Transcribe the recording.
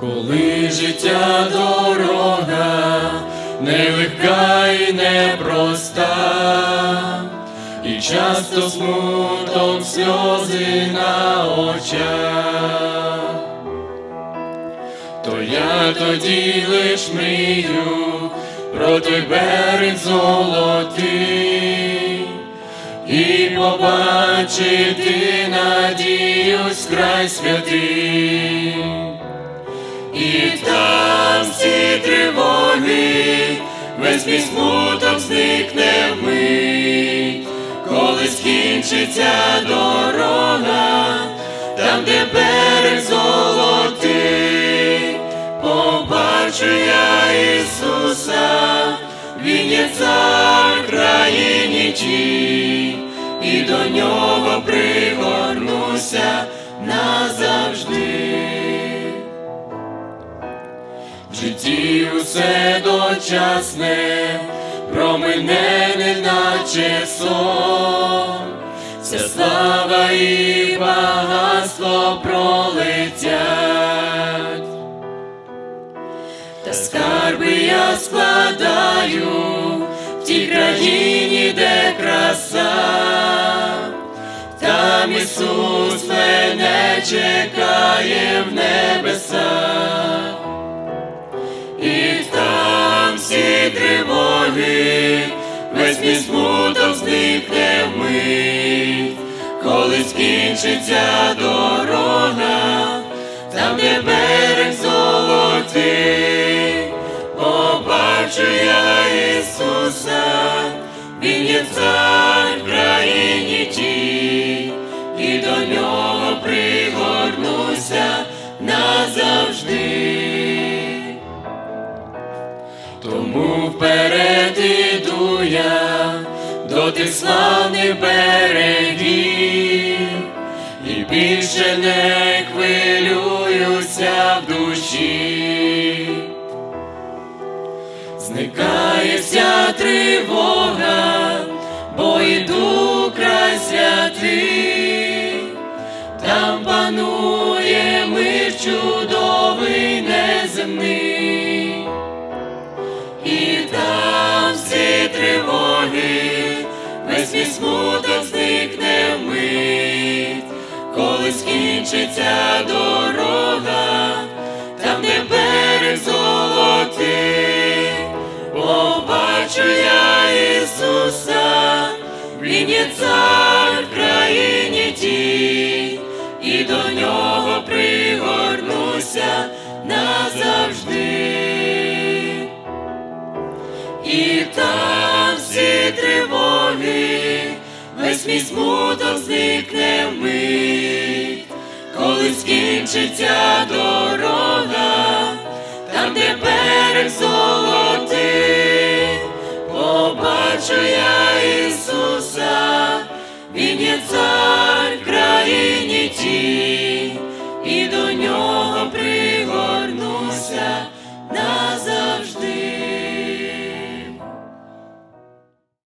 Коли життя дорога нелегка і непроста, і часто смуток сльози на очах, то я тоді лиш мрію про той берег золотий, і побачити надіюсь край святий. І там всі тривоги, весь мій смуток зникне вмить, коли скінчиться дорога, там, де берег золотий, побачу я Ісуса, Він є цар країні і до нього Житті усе дочасне, промине неначе сон, вся слава і багатство пролетять, та скарби я складаю в тій країні, де краса, там Ісус мене чекає в небесах. Тривоги, весь мій смуток зникне вмить, коли скінчиться дорога, там, де берег золотий, побачу я Ісуса, Він є цар в країні тій, і до нього пригорнуся назавжди. До тих славних берегів, і більше не хвилююся в душі, зникає вся тривога, бо йду край святий, там панує мир чудовий неземний. Весь мій смуток зникне вмить, коли скінчиться дорога, там, де берег золотий, побачу я Ісуса, Він є цар в країні тій, і до нього пригорнуся назавжди. Весь мій смуток зникне вмить, коли скінчиться дорога,